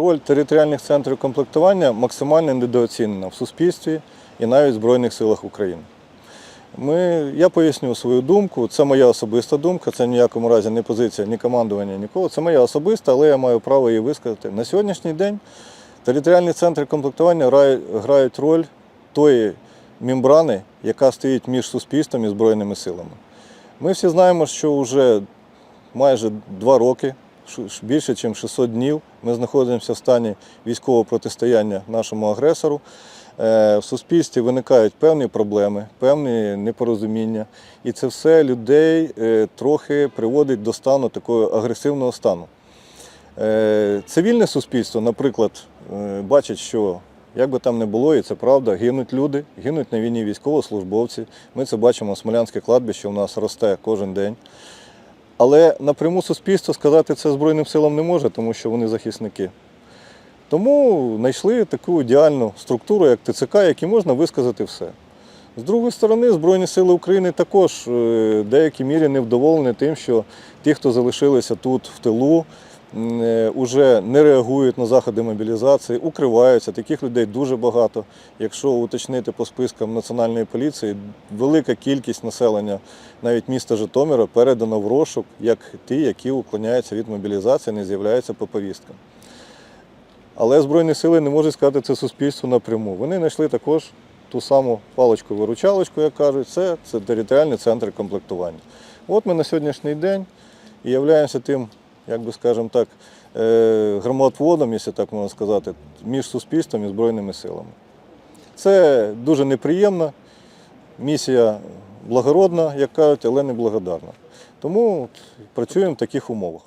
Роль територіальних центрів комплектування максимально недооцінена в суспільстві і навіть в Збройних силах України. Ми, я поясню свою думку. Це моя особиста думка, це ніякому разі не позиція ні командування, нікого. Це моя особиста, але я маю право її висказати. На сьогоднішній день територіальні центри комплектування грають, роль тої мембрани, яка стоїть між суспільством і Збройними силами. Ми всі знаємо, що вже майже два роки, більше ніж 600 днів, ми знаходимося в стані військового протистояння нашому агресору. Е, В суспільстві виникають певні проблеми, певні непорозуміння, і це все людей е, трохи приводить до стану такого агресивного стану. Е, Цивільне суспільство, наприклад, бачить, що як би там не було, і це правда, гинуть люди, гинуть на війні військовослужбовці. Ми це бачимо, Смолянське кладбище у нас росте кожен день. Але напряму суспільство сказати це Збройним силам не може, тому що вони захисники. Тому знайшли таку ідеальну структуру, як ТЦК, якій можна висказати все. З другої сторони, Збройні Сили України також е, в деякій мірі невдоволені тим, що ті, хто залишилися тут в тилу, вже не реагують на заходи мобілізації, укриваються. Таких людей дуже багато. Якщо уточнити по спискам Національної поліції, велика кількість населення, навіть міста Житомира, передано в розшук, як ті, які уклоняються від мобілізації, не з'являються по повісткам. Але Збройні сили не можуть сказати це суспільству напряму. Вони знайшли також ту саму паличку-виручалочку, як кажуть, це, це територіальні центри комплектування. От ми на сьогоднішній день і являємося тим, як би скажімо так, громадводом, громоотводом, якщо так можна сказати, між суспільством і Збройними силами. Це дуже неприємна місія благородна, як кажуть, але не благодарна. Тому працюємо в таких умовах.